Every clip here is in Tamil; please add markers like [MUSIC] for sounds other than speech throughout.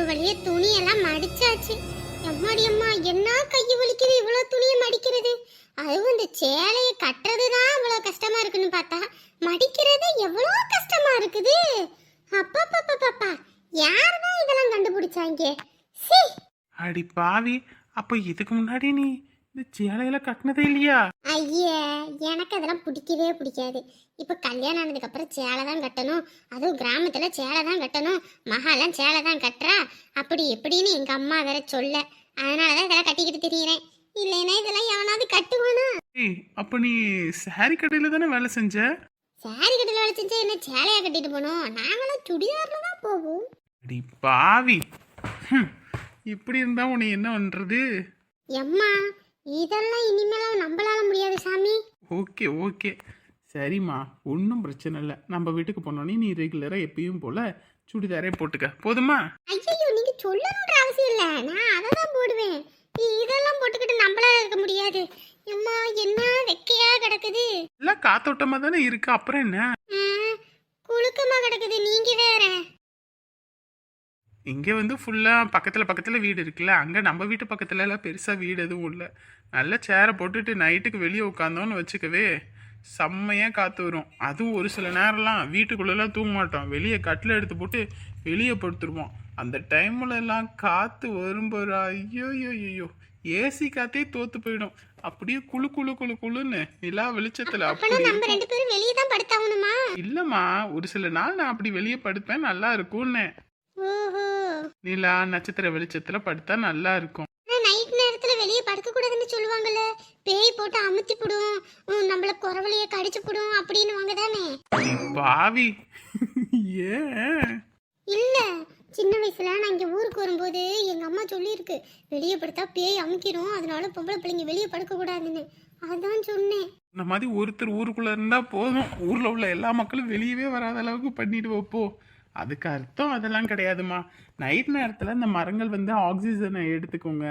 ஒரு வழியே துணியெல்லாம் மடிச்சாச்சு. எம்மாடி அம்மா என்ன கை வலிக்குது? இவ்வளோ துணியை மடிக்கிறது? அதுவும் இந்த சேலையை கட்டுறது தான் இவ்வளோ கஷ்டமாக இருக்குன்னு பார்த்தா மடிக்கிறது எவ்வளோ கஷ்டமாக இருக்குது? அப்பப்பப்பப்பா யார் தான் இதெல்லாம் கண்டுபிடிச்சாங்க? அடி பாவி அப்போ இதுக்கு முன்னாடி நீ இந்த சேலையில கட்டினதே இல்லையா? ஐயே எனக்கு அதெல்லாம் பிடிக்கவே பிடிக்காது. இப்போ கல்யாணம் ஆனதுக்கு அப்புறம் சேலை தான் கட்டணும். அதுவும் கிராமத்துல சேலை தான் கட்டணும். மகாலாம் சேலை தான் கட்டுறா. அப்படி எப்படின்னு எங்க அம்மா வேற சொல்ல. அதனால தான் இதெல்லாம் கட்டிக்கிட்டு திரியிறேன். இல்லைன்னா இதெல்லாம் எவனாவது கட்டுவானா? ஏய் அப்ப நீ சாரி கடையில தானே வேலை செஞ்ச? சாரி கட்டில வேலை செஞ்சா என்ன சேலையா கட்டிட்டு போனோம் நாங்களும் சுடிதார்ல தான் போவோம். அடி பாவி. ஹம், இப்படி இருந்தா உன்னை என்ன பண்றது? எம்மா இதெல்லாம் இனிமேலாம் நம்பளால முடியாது சாமி. Okay okay. சரிம்மா ஒன்றும் பிரச்சனை இல்லை. நம்ம வீட்டுக்கு போனோன்னே நீ ரெகுலராக எப்பயும் போல சுடிதாரே போட்டுக்க. போதுமா? ஐயோ நீங்க சொல்லணுன்ற அவசியம் இல்ல. நான் அதை தான் போடுவேன். இதெல்லாம் போட்டுக்கிட்டு நம்மளால இருக்க முடியாது. அம்மா என்ன வெக்கையா கிடக்குது. எல்லாம் காத்தோட்டமாக தானே இருக்கு. அப்புறம் என்ன ஆ, குலுக்கமா கிடக்குது நீங்க வேற இங்கே வந்து ஃபுல்லாக பக்கத்தில் பக்கத்தில் வீடு இருக்குல்ல அங்கே நம்ம வீட்டு பக்கத்துல எல்லாம் பெருசாக வீடு எதுவும் இல்லை. நல்ல சேரை போட்டுட்டு நைட்டுக்கு வெளியே உட்காந்தோன்னு வச்சுக்கவே செம்மையாக காற்று வரும். அதுவும் ஒரு சில நேரம்லாம் வீட்டுக்குள்ளெல்லாம் தூங்க மாட்டோம். வெளியே கட்டில் எடுத்து போட்டு வெளியே படுத்துருவோம். அந்த டைம்ல எல்லாம் காற்று வரும்போது ஐயோ ஐயோ ஐயோ ஏசி காத்தே தோத்து போயிடும். அப்படியே குளு குளு குளு குளுன்னு நிலா வெளிச்சத்தில் அப்பனா அப்படி நம்ம ரெண்டு பேரும் வெளியே தான் படுத்தாகணுமா? இல்லைம்மா ஒரு சில நாள் நான் அப்படி வெளியே படுப்பேன் நல்லா இருக்கும்னு. நிலா நட்சத்திர வெளிச்சத்துல படுத்தா நல்லா இருக்கும். நைட் நேரத்துல வெளியே படுக்க கூடாதுன்னு சொல்லுவாங்கல்ல. பேய் போட்டு அமுத்தி போடும். நம்மள குறவலைய கடிச்சு போடும் அப்படின்னு வாங்க தானே. பாவி. ஏன்? இல்ல சின்ன வயசுல நான் இங்க ஊருக்கு வரும்போது எங்க அம்மா சொல்லியிருக்கு வெளியே படுத்தா பேய் அமுக்கிடும் அதனால பொம்பளை பிள்ளைங்க வெளியே படுக்க கூடாதுன்னு அதான் சொன்னேன். இந்த மாதிரி ஒருத்தர் ஊருக்குள்ள இருந்தா போதும். ஊர்ல உள்ள எல்லா மக்களும் வெளியவே வராத அளவுக்கு பண்ணிட்டு வைப்போ அதுக்கு அர்த்தம் அதெல்லாம் கிடையாதுமா நைட் நேரத்தில் இந்த மரங்கள் வந்து ஆக்சிஜனை எடுத்துக்கோங்க.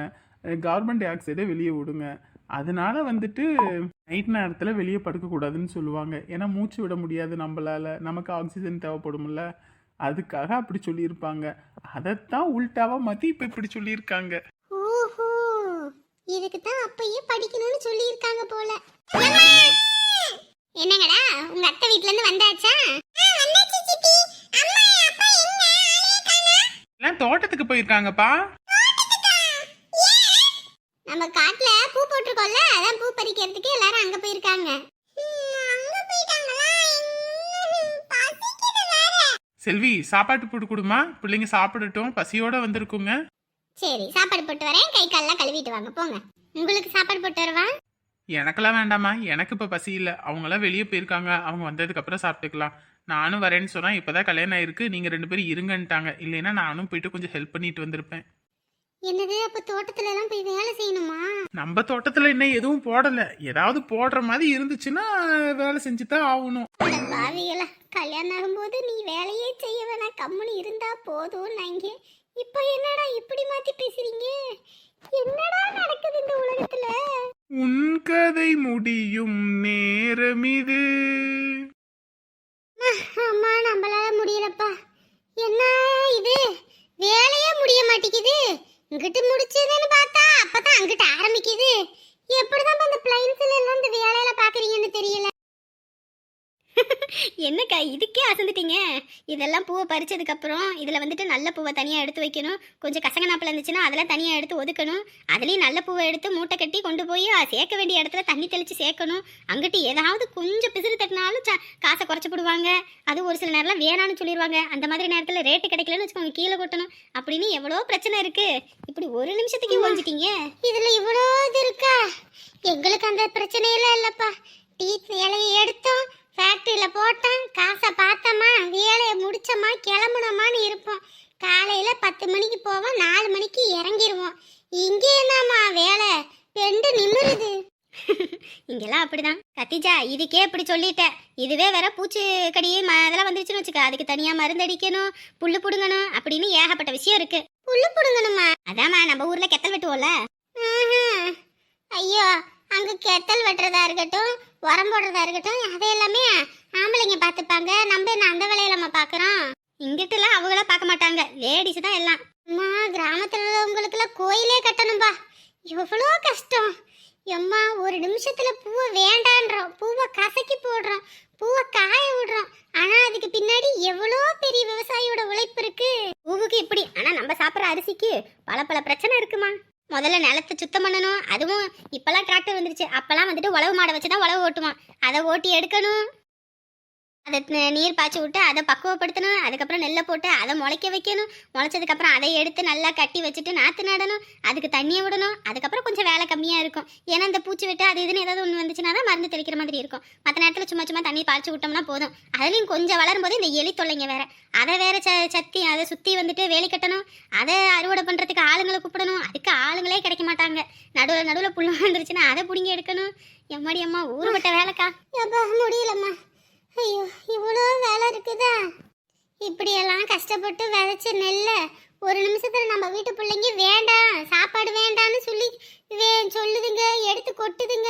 கார்பன் டை ஆக்சைடை வெளியே விடுங்க. அதனால வந்துட்டு நைட் நேரத்தில் வெளியே படுக்கக்கூடாதுன்னு சொல்லுவாங்க. ஏன்னா மூச்சு விட முடியாது நம்மளால். நமக்கு ஆக்சிஜன் தேவைப்படும்ல. அதுக்காக அப்படி சொல்லியிருப்பாங்க. அதைத்தான் உள்டாவாக மாற்றி இப்போ இப்படி சொல்லியிருக்காங்க. ஓஹோ! இதுக்கு தான் அப்பயே படிக்கணும்னு சொல்லியிருக்காங்க போல. என்னங்கடா? உங்க அத்தை வீட்ல இருந்து வந்தாச்சா? வந்தாச்சு எல்லாம் தோட்டத்துக்கு போயிருக்காங்கப்பா. நம்ம காட்டுல பூ போட்டிருக்கோம்ல அதான் பூ பறிக்கிறதுக்கு எல்லாரும் அங்க போயிருக்காங்க. அங்க போயிட்டாங்களா? பசிக்குது வேற. செல்வி சாப்பாட்டு போட்டு கொடுமா. பிள்ளைங்க சாப்பிடட்டும். பசியோட வந்திருக்குங்க. சரி சாப்பாடு போட்டு வரேன். கை கால்லாம் கழுவிட்டு வாங்க. போங்க. உங்களுக்கு சாப்பாடு போட்டு வரவா? எனக்கெல்லாம் வேண்டாம்மா. எனக்கு இப்போ பசி இல்லை. அவங்களாம் வெளியே போயிருக்காங்க. அவங்க வந்ததுக்கு அப்புறம் சாப்பிட்டுக்கலாம். நானும் வரேன்னு சொன்னா இப்போதான் கல்யாணம் ஆயிருக்கு. நீங்க ரெண்டு பேரும் இருங்கன்ட்டாங்க. இல்லைன்னா நானும் போயிட்டு கொஞ்சம் ஹெல்ப் பண்ணிட்டு வந்திருப்பேன். என்னது? அப்ப தோட்டத்துல எல்லாம் போய் வேலை செய்யணுமா? நம்ம தோட்டத்துல இன்னும் எதுவும் போடல. ஏதாவது போடுற மாதிரி இருந்துச்சுன்னா வேலை செஞ்சு தான் ஆகணும் பாவிகளா. கல்யாணம் ஆகும்போது நீ வேலையே செய்ய வேணாம். கம்முனு இருந்தா போதும். நாங்க இப்போ என்னடா இப்படி மாத்தி பேசுறீங்க? என்னடா நடக்குது இந்த உலகத்துல? உன் கதை முடியும் நேரம் இது அம்மா நம்மளால முடியலப்பா. என்ன இது? வேலையே முடிய மாட்டேங்குது. இங்கிட்டு முடிச்சதுன்னு பார்த்தா அப்பதான் அங்கிட்டு ஆரம்பிக்குது எப்படிதான் அந்த பிளைன்ஸ்ல எல்லாம் இந்த வேலையில பாக்குறீங்கன்னு தெரியல என்னக்கா இதுக்கே அசந்துட்டீங்க? இதெல்லாம் பூவை பறிச்சதுக்கு அப்புறம் இதுல வந்துட்டு நல்ல பூவை தனியா எடுத்து வைக்கணும். கொஞ்சம் கசங்கனாப்பில் இருந்துச்சுன்னா அதெல்லாம் தனியா எடுத்து ஒதுக்கணும். அதுலயும் நல்ல பூவை எடுத்து மூட்டை கட்டி கொண்டு போய் சேர்க்க வேண்டிய இடத்துல தண்ணி தெளிச்சு சேர்க்கணும். அங்கிட்டு ஏதாவது கொஞ்சம் பிசிறு தட்டினாலும் காசை குறைச்சு போடுவாங்க. அது ஒரு சில நேரம்லாம் வேணான்னு சொல்லிடுவாங்க அந்த மாதிரி நேரத்துல ரேட்டு கிடைக்கலன்னு வச்சுக்கோங்க கீழே கொட்டணும். அப்படின்னு எவ்வளோ பிரச்சனை இருக்கு? இப்படி ஒரு நிமிஷத்துக்கு ஓஞ்சிட்டீங்க இதுல இவ்வளோ இது இருக்கா? எங்களுக்கு அந்த பிரச்சனையெல்லாம் இல்லப்பா. டீ இலையை எடுத்தோம். ஃபேக்டரியில போட்டோம் காசை பார்த்தோமா வேலையை முடிச்சோமா கிளம்புனோமான்னு இருப்போம். காலையில பத்து மணிக்கு போவோம் நாலு மணிக்கு இறங்கிருவோம். இங்கே என்னம்மா வேலை? பெண்டு நிமிருது. [LAUGHS] இங்கெல்லாம் அப்படிதான். கத்திஜா இதுக்கே இப்படி சொல்லிட்டேன் இதுவே வேற பூச்சி கடி அதெல்லாம் வந்துருச்சுன்னு வச்சுக்க. அதுக்கு தனியா மருந்து அடிக்கணும் புல்லு புடுங்கணும் அப்படின்னு ஏகப்பட்ட விஷயம் இருக்கு. புல்லு புடுங்கணுமா? அதாம்மா நம்ம ஊர்ல கெத்தல் வெட்டுவோம்ல. ஐயோ அங்க கெத்தல் வெட்டுறதா இருக்கட்டும் உரம் போடுறதா இருக்கட்டும் அதை எல்லாமே ஆம்பளைங்க பார்த்துப்பாங்க. நம்ம என்ன அந்த வேலையில நம்ம பார்க்குறோம்? இங்கிட்டலாம் அவங்கள பார்க்க மாட்டாங்க. லேடிஸ் தான் எல்லாம். அம்மா கிராமத்தில் உள்ளவங்களுக்குலாம் கோயிலே கட்டணும்பா. எவ்வளோ கஷ்டம். எம்மா ஒரு நிமிஷத்தில் பூவை வேண்டான்றோம். பூவை கசக்கி போடுறோம். பூவை காய விடுறோம். ஆனால் அதுக்கு பின்னாடி எவ்வளோ பெரிய விவசாயியோட உழைப்பு இருக்கு. பூவுக்கு இப்படி. ஆனால் நம்ம சாப்பிட்ற அரிசிக்கு பல பல பிரச்சனை இருக்குமா? முதல்ல நிலத்தை சுத்தம் பண்ணணும். அதுவும் இப்போல்லாம் டிராக்டர் வந்துருச்சு. அப்போல்லாம் வந்துட்டு உழவு மாடை வச்சு தான் உழவு ஓட்டுவான். அதை ஓட்டி எடுக்கணும். அதை நீர் பாய்ச்சி விட்டு அதை பக்குவப்படுத்தணும். அதுக்கப்புறம் நெல்லை போட்டு அதை முளைக்க வைக்கணும். முளைச்சதுக்கப்புறம் அதை எடுத்து நல்லா கட்டி வச்சுட்டு நாற்று நடணும். அதுக்கு தண்ணியை விடணும். அதுக்கப்புறம் கொஞ்சம் வேலை கம்மியாக இருக்கும். ஏன்னா இந்த பூச்சி விட்டு அது இதுன்னு ஏதாவது ஒன்று வந்துச்சுன்னா தான் மருந்து தெளிக்கிற மாதிரி இருக்கும். மற்ற நேரத்தில் சும்மா சும்மா தண்ணி பாய்ச்சி விட்டோம்னா போதும். அதுலேயும் கொஞ்சம் வளரும் போது இந்த எலி தொல்லைங்க வேற. அதை வேற ச சத்தி அதை சுற்றி வந்துட்டு வேலி கட்டணும். அதை அறுவடை பண்ணுறதுக்கு ஆளுங்களை கூப்பிடணும். அதுக்கு நடுவில் நடுவில் புல்லு வந்துருச்சுன்னா அதை பிடிங்கி எடுக்கணும். எம்மாடி அம்மா ஊறுபட்ட வேலைக்கா. எப்பா முடியலம்மா. ஐயோ இவ்வளோ வேலை இருக்குதா? இப்படியெல்லாம் கஷ்டப்பட்டு விதைச்ச நெல்லை ஒரு நிமிஷத்தில் நம்ம வீட்டு பிள்ளைங்க வேண்டாம் சாப்பாடு வேண்டான்னு சொல்லி வே சொல்லுதுங்க எடுத்து கொட்டுதுங்க.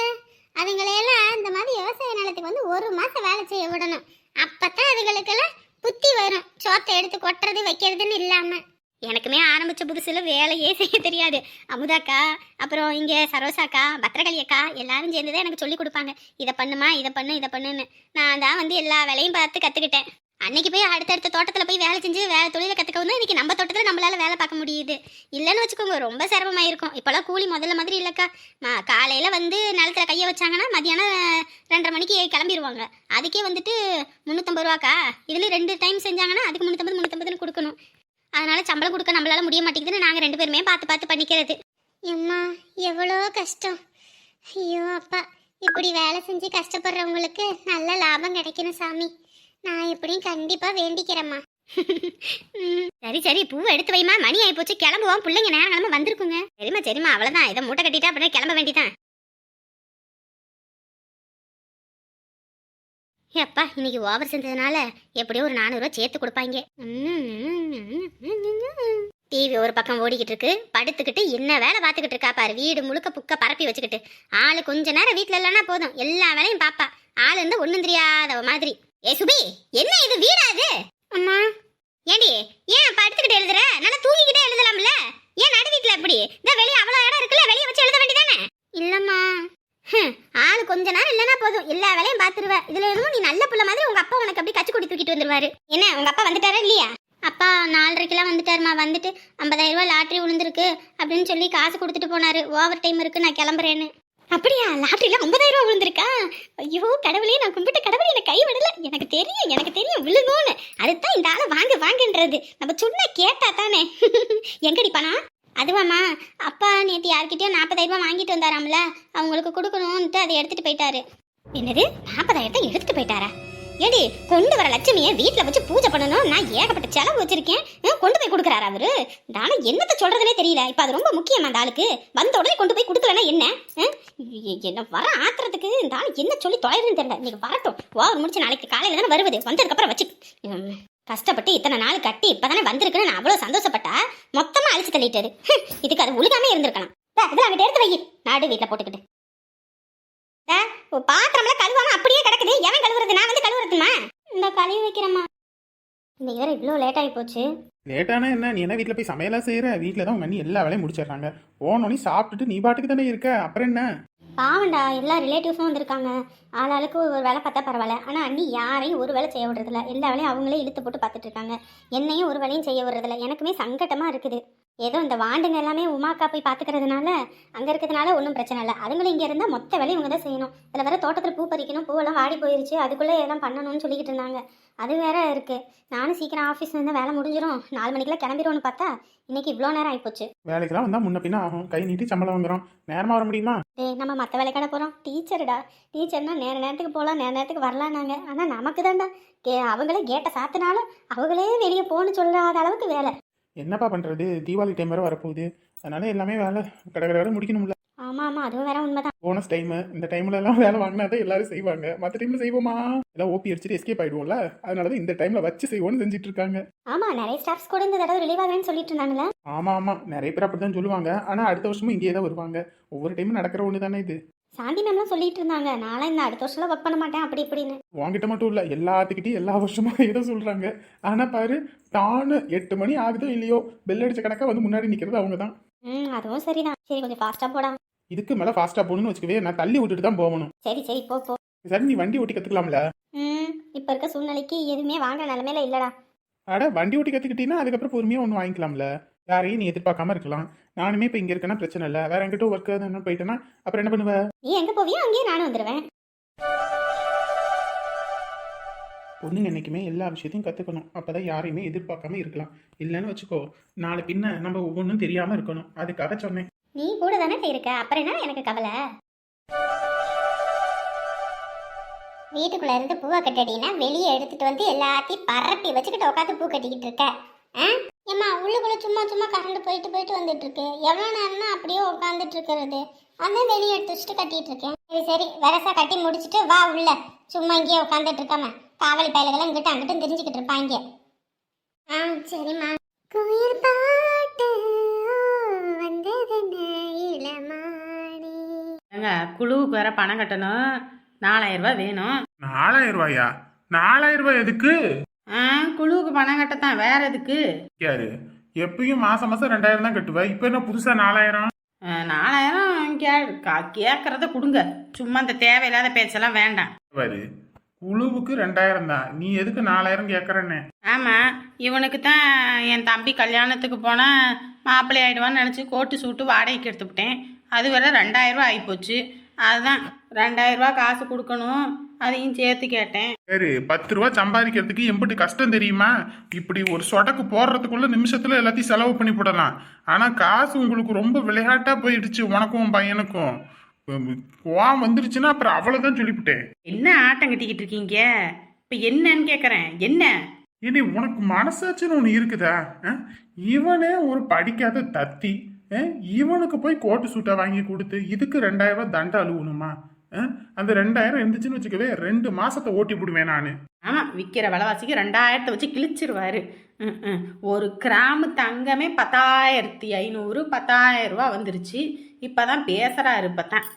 அதுங்களையெல்லாம் இந்த மாதிரி விவசாய நிலத்துக்கு வந்து ஒரு மாதம் வேலை செய்ய விடணும். அப்போ தான் அதுகளுக்கெல்லாம் புத்தி வரும். சோத்தை எடுத்து கொட்டுறது வைக்கிறதுன்னு இல்லாமல் எனக்குமே ஆரம்பித்த புதுசில் வேலையே [LAUGHS] செய்ய தெரியாது. அமுதாக்கா அப்புறம் இங்கே சரோசாக்கா பத்திரகாளி அக்கா எல்லாரும் சேர்ந்து தான் எனக்கு சொல்லி கொடுப்பாங்க. இதை பண்ணுமா இதை பண்ணு இதை பண்ணுன்னு. நான் தான் வந்து எல்லா வேலையும் பார்த்து கற்றுக்கிட்டேன் அன்னைக்கு போய் அடுத்தடுத்த தோட்டத்தில் போய் வேலை செஞ்சு வேலை தொழிலை கற்றுக்கவும் இன்றைக்கி நம்ம தோட்டத்தில் நம்மளால் வேலை பார்க்க முடியுது. இல்லைன்னு வச்சுக்கோங்க ரொம்ப சிரமமாயிருக்கும். இப்போல்லாம் கூலி முதல்ல மாதிரி இல்லைக்கா. மா காலையில் வந்து நிலத்துல கையை வச்சாங்கன்னா மதியானம் ரெண்டரை மணிக்கு கிளம்பிடுவாங்க அதுக்கே வந்துட்டு முந்நூற்றம்பது ரூபாக்கா? இதுலேயும் ரெண்டு டைம் செஞ்சாங்கன்னா அதுக்கு முந்நூற்றம்பது முந்நூற்றம்பதுன்னு கொடுக்கணும். அதனால சம்பளம் கொடுக்க நம்மளால முடிய மாட்டேங்குதுன்னு நாங்கள் ரெண்டு பேருமே பார்த்து பார்த்து பண்ணிக்கிறது. எம்மா எவ்வளோ கஷ்டம். ஐயோ அப்பா இப்படி வேலை செஞ்சு கஷ்டப்படுறவங்களுக்கு நல்ல லாபம் கிடைக்கணும் சாமி. நான் எப்படியும் கண்டிப்பாக வேண்டிக்கிறேம்மா. [LAUGHS] சரி சரி பூவை எடுத்து வைமா மணி ஆகி போச்சு. கிளம்புவோம். பிள்ளைங்க நேரம் கிளம்ப வந்திருக்குங்க. சரிம்மா சரிம்மா. அவ்வளோதான் இதை மூட்டை கட்டிட்டா அப்படியே கிளம்ப வேண்டியதான் ஏப்பா இன்னைக்கு ஓவர் செஞ்சதுனால எப்படியோ ஒரு நானூறுவா சேர்த்து கொடுப்பாங்க. டிவி ஒரு பக்கம் ஓடிக்கிட்டு இருக்கு படுத்துக்கிட்டு என்ன வேலை பார்த்துக்கிட்டு இருக்கா பாரு வீடு முழுக்க புக்க பரப்பி வச்சுக்கிட்டு. ஆளு கொஞ்ச நேரம் வீட்டில் இல்லைன்னா போதும் எல்லா வேலையும் பாப்பா. ஆளு இருந்தால் ஒன்றும் தெரியாதவ மாதிரி. ஏ சுபி என்ன இது வீடா இது? அம்மா. ஏண்டி ஏன் படுத்துக்கிட்டு எழுதுற? நல்லா தூங்கிக்கிட்டே எழுதலாம்ல. ஏன் நடு வீட்டில் எப்படி இந்த வெளியே அவ்வளவு இடம் இருக்குல்ல வெளியே வச்சு எழுத வேண்டியதானே? இல்லைம்மா. ஆளு கொஞ்ச நேரம் இல்லனா போதும். எல்லா வேலையும் பாத்துருவ. இதுல இருந்தும் நீ நல்ல புள்ள மாதிரி உங்க அப்பா உனக்கு அப்படி கச்சு கொடி தூக்கிட்டு வந்துருவாரு. என்ன உங்க அப்பா வந்துட்டாரா இல்லையா? அப்பா நாலரைக்கெல்லாம் வந்துட்டாருமா வந்துட்டு ஐம்பதாயிரம் ரூபாய் லாட்ரி விழுந்திருக்கு அப்படின்னு சொல்லி காசு கொடுத்துட்டு போனாரு. ஓவர் டைம் இருக்கு நான் கிளம்புறேன்னு. அப்படியா? லாட்டரியில ஐம்பதாயிரம் ரூபாய் விழுந்திருக்கா? ஐயோ கடவுளே நான் கும்பிட்ட கடவுளே எனக்கு கை விடல எனக்கு தெரியும் எனக்கு தெரியும். விழுங்கும்னு அதுதான் இந்த ஆளை வாங்க வாங்கன்றது. நம்ம சொன்ன கேட்டா தானே. [LAUGHS] எங்கடி பணம்? அதுவாம்மா. நேற்று யார்கிட்டயோ நாற்பதாயிரம் ரூபாய் வாங்கிட்டு வந்தாராம்ல அவங்களுக்கு கொடுக்கணும்ன்ட்டு அதை எடுத்துட்டு போயிட்டாரு. என்னது நாற்பதாயிரத்தை எடுத்துட்டு போயிட்டாரா? ஏடி கொண்டு வர லட்சுமியை வீட்டில் வச்சு பூஜை பண்ணணும் நான் ஏகப்பட்ட செலவு வச்சிருக்கேன். கொண்டு போய் கொடுக்குறாரு அவரு? தானே என்னத்த சொல்றதுனே தெரியல. இப்போ அது ரொம்ப முக்கியம் அந்த ஆளுக்கு. வந்த உடனே கொண்டு போய் கொடுக்கலன்னா என்ன? என்ன வர ஆத்துறதுக்கு இந்த என்ன சொல்லி தொலைறதுன்னு தெரியல. இன்னைக்கு வரட்டும். ஓவர் முடிச்சு நாளைக்கு காலையில தானே வருவது. வந்ததுக்கப்புறம் வச்சு கஷ்டப்பட்டு இத்தனை நாள் கட்டி இப்பதானே வந்திருக்குன்னு நான் அவ்வளோ சந்தோஷப்பட்டா? மொத்தமா அழிச்சு தள்ளிட்டாரு. ஹம், இதுக்கு அது உழுகாம இருந்திருக்கலாம். டே, இதெல்லாம் அங்கிட்ட எடுத்து வை. நாடு வீட்டில் போட்டுக்கிட்டு. டே, பாத்திரம்லாம் கழுவாம அப்படியே கிடக்குது. எவன் கழுவுறது? நான் வந்து கழுவுறதுமா? இந்த கழுவி வைக்கிறேம்மா. இன்னைக்கு வேற இவ்வளோ லேட் ஆகி போச்சு. லேட்டானா என்ன? நீ என்ன வீட்டில் போய் சமையலாக செய்கிற வீட்டில் தான் உங்கள் அண்ணி எல்லா வேலையும் முடிச்சிடுறாங்க. போனோடனே சாப்பிட்டுட்டு நீ பாட்டுக்கு தானே இருக்க? அப்புறம் என்ன? பாவண்டா எல்லா ரிலேட்டிவ்ஸும் வந்திருக்காங்க. ஆளாளுக்கு ஒரு வேலை பார்த்தா பரவாயில்ல. ஆனால் அண்ணி யாரையும் ஒரு வேலை செய்ய விடுறதில்ல. எல்லா வேலையும் அவங்களே இழுத்து போட்டு பார்த்துட்டு இருக்காங்க. என்னையும் ஒரு வேலையும் செய்ய விடுறதில்ல. எனக்குமே சங்கட்டமாக இருக்குது. ஏதோ இந்த வாண்டுங்க எல்லாமே உமாக்கா போய் பார்த்துக்கிறதுனால அங்கே இருக்கிறதுனால ஒன்றும் பிரச்சனை இல்லை. அதுங்களும் இங்கே இருந்தால் மொத்த வேலையும் இவங்க தான் செய்யணும். இதில் வேற தோட்டத்தில் பூ பறிக்கணும் பூவெல்லாம் வாடி போயிருச்சு அதுக்குள்ளே எல்லாம் பண்ணணும்னு சொல்லிக்கிட்டு இருந்தாங்க. அது வேற இருக்குது நானும் சீக்கிரம் ஆஃபீஸ் வந்து வேலை முடிஞ்சிடும் நாலு மணிக்கெல்லாம் கிளம்பிடுவோன்னு பார்த்தா இன்னைக்கு இவ்வளோ நேரம் ஆகிப்போச்சு வேலைக்கெல்லாம் வந்தால் முன்ன பின்ன ஆகும். கை நீட்டி சம்பளம் வாங்குறோம். நேரமாக வர முடியுமா? டேய் நம்ம மற்ற வேலைக்கடை போகிறோம் டீச்சருடா. டீச்சர்னா நேர நேரத்துக்கு போகலாம் நேர நேரத்துக்கு வரலாம் நாங்கள் ஆனால் நமக்கு தான்டா கே அவங்களே கேட்டை சாத்தினாலும் அவங்களே வெளியே போகணும்னு சொல்லாத அளவுக்கு வேலை. என்னப்பா பண்ணுறது தீபாவளி டைம் வேறு வரப்போகுது. அதனால எல்லாமே வேலை கடை கடை முடிக்கணும்ல. ஆமாம் ஆமாம் அதுவும் வேற உண்மைதான். போனஸ் டைமு இந்த டைம்ல எல்லாம் வேலை வாங்கினா தான் எல்லாரும் செய்வாங்க. மற்ற டைம்ல செய்வோமா? எல்லாம் ஓபி அடிச்சுட்டு எஸ்கேப் ஆயிடுவோம்ல. அதனால தான் இந்த டைம்ல வச்சு செய்வோம்னு செஞ்சுட்டு இருக்காங்க. ஆமாம் நிறைய ஸ்டாஃப்ஸ் கூட இந்த தடவை ரிலீவ் ஆகணும்னு சொல்லிட்டு இருந்தாங்களே ஆமா ஆமா. நிறைய பேர் அப்படிதான் சொல்லுவாங்க. ஆனா அடுத்த வருஷமும் இங்கேயே தான் வருவாங்க. ஒவ்வொரு டைமும் நடக்கிற ஒன்று தானே இது? சாந்தி மேம்லாம் சொல்லிட்டு இருந்தாங்க. நானும் இந்த அடுத்த வருஷம்லாம் ஒர்க் பண்ண மாட்டேன். அப்படி இப்படின்னு. உங்ககிட்ட மட்டும் இல்ல எல்லாத்துக்கிட்டையும் எல்லா வருஷமும் ஏதோ சொல்றாங்க. ஆனா பாரு டானு எட்டு மணி ஆகுதோ இல்லையோ பெல் அடிச்ச கணக்கா வந்து முன்னாடி நிக்கிறது அவங்க தான். ம் அதுவும் சரிதான். சரி கொஞ்சம் ஃபாஸ்ட்டாக போடா. இதுக்கு மேலே ஃபாஸ்ட்டாக போகணும்னு வச்சுக்கவே நான் தள்ளி விட்டுட்டு தான் போகணும். சரி சரி போ போ. சரி நீ வண்டி ஓட்டி கற்றுக்கலாம்ல ம் இப்போ இருக்க சூழ்நிலைக்கு எதுவுமே வாங்குற நிலமையில இல்லடா. அட வண்டி ஓட்டி கற்றுக்கிட்டீங்கன்னா அதுக்கப்புறம் பொறுமையாக ஒன்று வாங்கிக்கலாம்ல? யாரையும் நீ எதிர்பார்க்காம இருக்கலாம். நானுமே இப்போ இங்கே இருக்கேன்னா பிரச்சனை இல்லை. வேற எங்கிட்ட ஒர்க் என்ன போயிட்டேன்னா அப்புறம் என்ன பண்ணுவ? நீ எங்கே போவியோ அங்கேயே நானும் வந்துடுவேன் பொண்ணுங்க என்றைக்குமே எல்லா விஷயத்தையும் கற்றுக்கணும் அப்போ தான் யாரையுமே எதிர்பார்க்காம இருக்கலாம். இல்லைன்னு வச்சுக்கோ நாளை பின்ன நம்ம ஒவ்வொன்றும் தெரியாமல் இருக்கணும். அதுக்காக சொன்னேன். நீ கூட தானே இருக்க. அப்புறம் என்ன எனக்கு கவலை? வீட்டுக்குள்ள இருந்து பூவை கட்டடினா வெளியே எடுத்துட்டு வந்து எல்லாத்தையும் பரப்பி வச்சுக்கிட்டு உட்காந்து பூ கட்டிக்கிட்டு இருக்க. ஆ? ஏம்மா உள்ளுக்குள்ள சும்மா சும்மா கரண்ட் போயிட்டு போயிட்டு வந்துட்டு இருக்கு எவ்வளோ நேரம்னா அப்படியே உட்காந்துட்டு இருக்கிறது அதான் வெளியே எடுத்து வச்சுட்டு கட்டிட்டு இருக்கேன். சரி சரி வரசா கட்டி முடிச்சிட்டு வா உள்ள. சும்மா இங்கேயே உட்காந்துட்டு இருக்காம காவலி பயல்களும் இங்கிட்ட அங்கிட்டும் தெரிஞ்சுக்கிட்டு இருப்பாங்க ஆ சரிம்மா. குயில் பாட்டு ஏங்க குழுவுக்கு வேற பணம் கட்டணும். நாலாயிரம் ரூபாய் வேணும். நாலாயிரம் ரூபாயா? நாலாயிரம் ரூபாய் எதுக்கு? ஆ குழுவுக்கு பணம் கட்டத்தான். வேற எதுக்கு? யாரு? எப்பயும் மாசம் மாசம் ரெண்டாயிரம் தான் கட்டுவேன் இப்போ என்ன புதுசா நாலாயிரம்? ஆ, நாலாயிரம் கே கா- கேட்கறத கொடுங்க. சும்மா இந்த தேவையில்லாத பேச்செல்லாம் வேண்டாம். பாரு குழுவுக்கு ரெண்டாயிரம் தான். நீ எதுக்கு நாலாயிரம் கேட்கறன்னு ஆமாம் இவனுக்கு தான் என் தம்பி கல்யாணத்துக்கு போனால் மாப்பிள்ளை ஆயிடுவான்னு நினச்சி கோட்டு சூட்டு வாடகைக்கு எடுத்துவிட்டேன் அது வேற ரெண்டாயிரம் ரூபாய் ஆகிப்போச்சு அதுதான் ரெண்டாயிரம் ரூபாய் காசு கொடுக்கணும். அதையும் சேர்த்து கேட்டேன். சரி பத்து ரூபா சம்பாதிக்கிறதுக்கு எம்பிட்டு கஷ்டம் தெரியுமா? இப்படி ஒரு சொடக்கு போடுறதுக்குள்ள நிமிஷத்துல எல்லாத்தையும் செலவு பண்ணி போடலாம். ஆனா காசு உங்களுக்கு ரொம்ப விளையாட்டா போயிடுச்சு உனக்கும் உன் பையனுக்கும். கோவம் வந்துருச்சுன்னா அப்புறம் அவ்வளவுதான் சொல்லிவிட்டேன். என்ன ஆட்டம் கட்டிக்கிட்டு இருக்கீங்க? இப்போ என்னன்னு கேட்குறேன் என்ன? இனி உனக்கு மனசாட்சின்னு ஒன்று இருக்குதா? இவனே ஒரு படிக்காத தத்தி? இவனுக்கு போய் கோட்டு சூட்டை வாங்கி கொடுத்து இதுக்கு ரெண்டாயிரம் ரூபாய் தண்டை அழுவணுமா? அஹ்? அந்த ரெண்டாயிரம் இருந்துச்சுன்னு வச்சுக்கவே ரெண்டு மாசத்தை ஓட்டி விடுவேன் நான். ஆமாம் விற்கிற விலைவாசிக்கு ரெண்டாயிரத்தை வச்சு கிழிச்சிருவாரு. ஒரு கிராமு தங்கமே பத்தாயிரத்தி ஐநூறு பத்தாயிரம் ரூபா வந்துருச்சு. இப்போதான் பேசுகிறாரு இப்போ தான்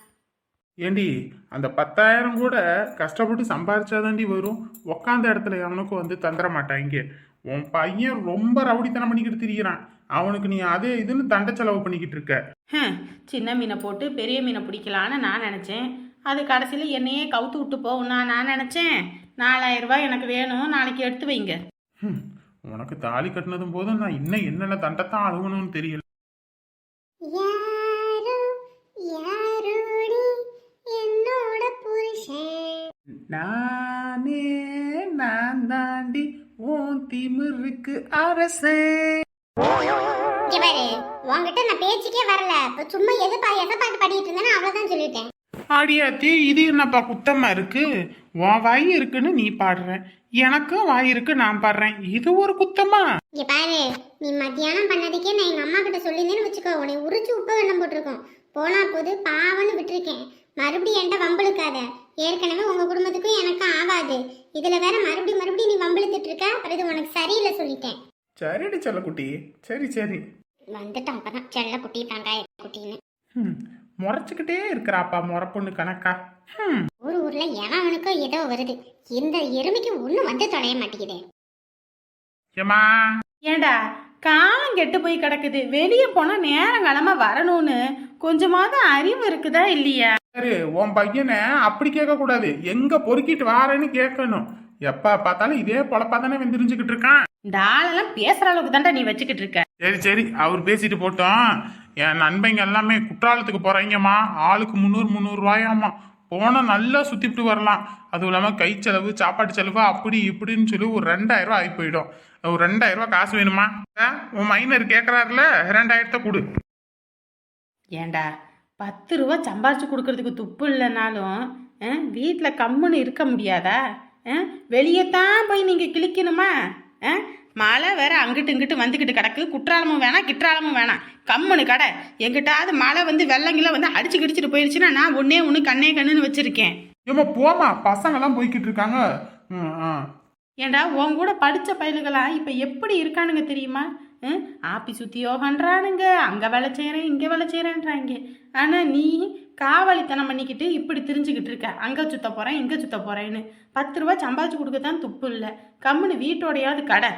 ஏண்டி அந்த பத்தாயிரம் கூட கஷ்டப்பட்டு சம்பாரிச்சாதாண்டி வரும். உக்காந்த இடத்துல அவனுக்கும் வந்து தந்துட மாட்டாங்க. உன் பையன் ரொம்ப ரவுடித்தனம் பண்ணிக்கிட்டு திரியிறான். அவனுக்கு நீ அதே இதுன்னு தண்டை செலவு பண்ணிக்கிட்டு இருக்க. சின்ன மீனை போட்டு பெரிய மீனை பிடிக்கலான்னு நான் நினச்சேன். அது கடைசியில் என்னையே கவுத்து விட்டு போகும்னா நான் நினச்சேன். நாலாயிரம் ரூபாய் எனக்கு வேணும் நாளைக்கு எடுத்து வைங்க. உனக்கு தாலி கட்டினதும் போதும் நான் இன்னும் என்னென்ன தண்டைத்தான் அழுகணும்னு தெரியல. யாரோ யாரோடி என்னோட புருஷன் நானே நான் தாண்டி உன் திமிருக்கு அரசே. இங்க பாரு உன்கிட்ட நான் பேச்சுக்கே வரல. சும்மா எது பா எதை பாட்டு பாடிட்டு இருந்தேன்னு அவ்வளவுதான் சொல்லிட்டேன். ஆடியாத்தி இது என்னப்பா குத்தமா இருக்கு? உன் வாய் இருக்குன்னு நீ பாடுற. எனக்கும் வாய் இருக்கு நான் பாடுறேன். இது ஒரு குத்தமா? இங்க பாரு நீ மத்தியானம் பண்ணதுக்கே நான் எங்க அம்மா கிட்ட சொல்லியிருந்தேன்னு வச்சுக்கோ. உன்னை உரிச்சு உப்பு வெண்ணம் போட்டிருக்கோம். போனா போது பாவன்னு விட்டுருக்கேன். மறுபடியும் என்கிட்ட வம்பிழுக்காத ஏற்கனவே உங்க குடும்பத்துக்கும் எனக்கும் ஆகாது இதுல வேற மறுபடியும் மறுபடியும் நீ வம்பிழுத்துட்டு இருக்க. இது உனக்கு சரியில்லை சொல்லிட்டேன். சரிடி செல்லக்குட்டி. சரி சரி. வந்துட்டான் அப்பதான். செல்ல குட்டி தங்காய குட்டின்னு ஹம், முறைச்சுக்கிட்டே இருக்கிறாப்பா முறை பொண்ணு கணக்கா. ஹம், ஊர் ஊர்ல எவனுக்கோ ஏதோ வருது. இந்த எருமைக்கு ஒண்ணும் வந்து தொலைய மாட்டேங்குதே. ஏம்மா? ஏண்டா காலம் கெட்டு போய் கிடக்குது. வெளியே போனால் நேரம் கிளம்ப வரணும்னு கொஞ்சமாவது அறிவு இருக்குதா இல்லையா? சரி உன் பையனை அப்படி கேட்க கூடாது எங்க பொறுக்கிட்டு வாரேன்னு கேட்கணும். எப்ப பார்த்தாலும் இதே பொழப்பா தானே வெந்திரிஞ்சுக்கிட்டு இருக்கான். இந்த ஆளெல்லாம் பேசுகிற அளவுக்கு தான்டா நீ வச்சுக்கிட்டு இருக்க. சரி சரி. அவர் பேசிட்டு போட்டோம். என் நண்பங்க எல்லாமே குற்றாலத்துக்கு போறாங்கம்மா. ஆளுக்கு முந்நூறு முந்நூறு ரூபாயாம்மா. போனால் நல்லா சுத்திட்டு வரலாம். அதுவும் இல்லாமல் கை செலவு சாப்பாட்டு செலவு அப்படி இப்படின்னு சொல்லி ஒரு ரெண்டாயிரம் ரூபாய் ஆகி போயிடும். ஒரு ரெண்டாயிரம் ரூபாய் காசு வேணுமா? உன் மைனர் கேட்குறாருல ரெண்டாயிரத்தை கொடு. ஏண்டா பத்து ரூபா சம்பாரிச்சு கொடுக்கறதுக்கு துப்பு இல்லைனாலும் வீட்டில் கம்முன்னு இருக்க முடியாதா? வெளியே தான் போய் நீங்கள் கிழிக்கணுமா? ஆ? மழை வேற அங்கிட்டு இங்கிட்டு வந்துக்கிட்டு கிடக்கு. குற்றாலமும் வேணாம் கிற்றாலமும் வேணாம் கம்முன்னு கடை. எங்கிட்டாவது மழை வந்து வெள்ளங்கில வந்து அடிச்சு கிடிச்சிட்டு போயிடுச்சுன்னா நான் ஒன்னே ஒன்று கண்ணே கண்ணுன்னு வச்சிருக்கேன். ஏம்மா போமா பசங்கெல்லாம் போய்கிட்டு இருக்காங்க. ஏண்டா உன் கூட படித்த பயலுகளா இப்போ எப்படி இருக்கானுங்க தெரியுமா? ஆப்பி சுற்றியோ பண்ணுறானுங்க அங்கே வேலை செய்கிறேன் இங்கே வேலை செய்கிறேன்றாங்க ஆனால் நீ காவலித்தனம் பண்ணிக்கிட்டு இப்படி திரிஞ்சுக்கிட்டு இருக்க அங்கே சுத்த போகிறேன் இங்கே சுத்த போகிறேன்னு பத்து ரூபா சம்பாதிச்சு கொடுக்க தான் துப்பு இல்லை கம்முன்னு வீட்டோடையாவது கடை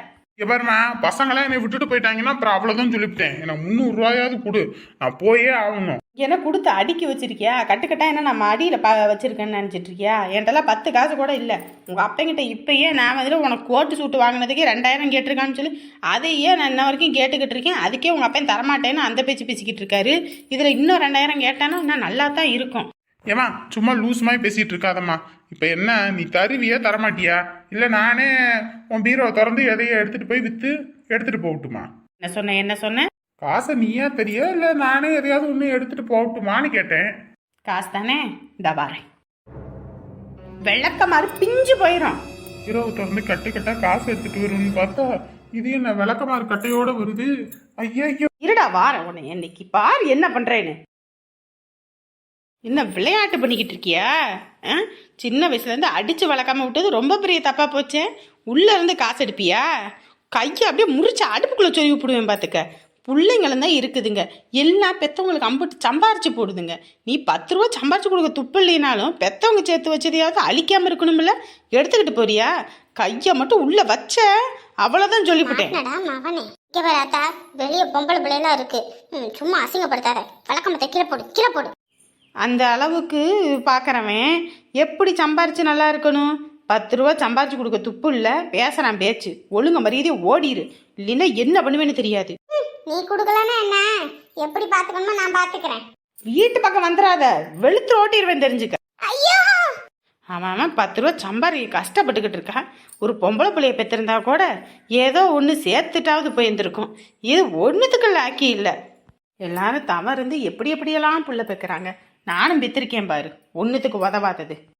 பாருமா பசங்களாம் என்னை விட்டுட்டு போயிட்டாங்கன்னா அப்புறம் அவ்வளோதான் சொல்லிவிட்டேன். எனக்கு முந்நூறு ரூபாயாவது கொடு. நான் போயே ஆகணும். என்ன கொடுத்து அடுக்கி வச்சிருக்கியா? கட்டுக்கட்டா என்ன நம்ம அடியில் ப வச்சிருக்கேன்னு நினச்சிட்டு இருக்கியா என்கிட்டலாம் பத்து காசு கூட இல்லை. உங்கள் அப்பங்கிட்ட இப்பயே நான் வந்து உனக்கு கோட்டு சூட்டு வாங்கினதுக்கே ரெண்டாயிரம் கேட்டிருக்கான்னு சொல்லி அதையே நான் இன்ன வரைக்கும் கேட்டுக்கிட்டு இருக்கேன். அதுக்கே உங்கள் அப்பையன் தரமாட்டேன்னு அந்த பேச்சு பேசிக்கிட்டு இருக்காரு. இதில் இன்னும் ரெண்டாயிரம் கேட்டானா இன்னும் நல்லா தான் இருக்கும். ஏமா சும்மா லூஸ் மாதிரி பேசிட்டு இருக்காதம்மா. இப்ப என்ன நீ தருவியா தரமாட்டியா? இல்ல நானே உன் பீரோவை திறந்து எதையோ எடுத்துட்டு போய் வித்து எடுத்துட்டு போகட்டுமா? என்ன சொன்னேன் என்ன சொன்னேன் காசை நீயா தெரியா இல்ல நானே எதையாவது ஒண்ணு எடுத்துட்டு போகட்டுமான்னு கேட்டேன். காசு தானே இந்த வரேன் வெள்ளக்க மாதிரி பிஞ்சு போயிடும் பீரோவை திறந்து கட்டு கட்டா காசு எடுத்துட்டு வரும்னு பார்த்தா இது என்ன விளக்கமாறு கட்டையோட வருது? ஐயா இருடா வாரேன் உன்னை இன்னைக்கு பாரு என்ன பண்றேன்னு. என்ன விளையாட்டு பண்ணிக்கிட்டு இருக்கியா? ஆ? சின்ன வயசுலேருந்து அடித்து வளர்க்காம விட்டது ரொம்ப பெரிய தப்பாக போச்சே. உள்ளேருந்து காசு எடுப்பியா? கையை அப்படியே முறிச்சு அடுப்புக்குள்ளே சொல்லி விடுவேன் பார்த்துக்க பிள்ளைங்களும் தான் இருக்குதுங்க. எல்லா பெற்றவங்களுக்கு அம்புட்டு சம்பாரிச்சு போடுதுங்க. நீ பத்து ரூபா சம்பாரிச்சு கொடுக்க துப்பு இல்லைனாலும் பெற்றவங்க சேர்த்து வச்சதையாவது அழிக்காமல் இருக்கணும்ல? எடுத்துக்கிட்டு போறியா? கையை மட்டும் உள்ளே வச்ச. அவ்வளோதான் சொல்லிவிட்டேன் வெளியே பொம்பளை பிள்ளைலாம் இருக்கு. சும்மா அசிங்கப்படுத்தாத. வழக்கமத்தை கீழே போடு கீழே போடு. அந்த அளவுக்கு பார்க்குறவன் எப்படி சம்பாரிச்சு நல்லா இருக்கணும்? பத்து ரூபா சம்பாரிச்சு கொடுக்க துப்பு இல்லை பேசுகிறான் பேச்சு. ஒழுங்க மரியாதையை ஓடிரு. இல்லைன்னா என்ன பண்ணுவேன்னு தெரியாது. நீ கொடுக்கலன்னா என்ன? எப்படி பாத்துக்கணுமோ நான் பாத்துக்கிறேன். வீட்டு பக்கம் வந்துடாத வெளுத்து ஓட்டிடுவேன் தெரிஞ்சுக்க. ஐயோ! அவன் அவன் பத்து ரூபா சம்பாரி கஷ்டப்பட்டுக்கிட்டு இருக்கான் ஒரு பொம்பளை பிள்ளைய பெற்றிருந்தா கூட ஏதோ ஒன்று சேர்த்துட்டாவது போயிருந்திருக்கும் இது ஒன்றுத்துக்கு லாக்கி இல்லை. எல்லாரும் தவறு இருந்து எப்படி எப்படியெல்லாம் புள்ள பெக்குறாங்க? நானும் வித்திருக்கேன் பாரு. ஒன்றுத்துக்கு உதவாதது.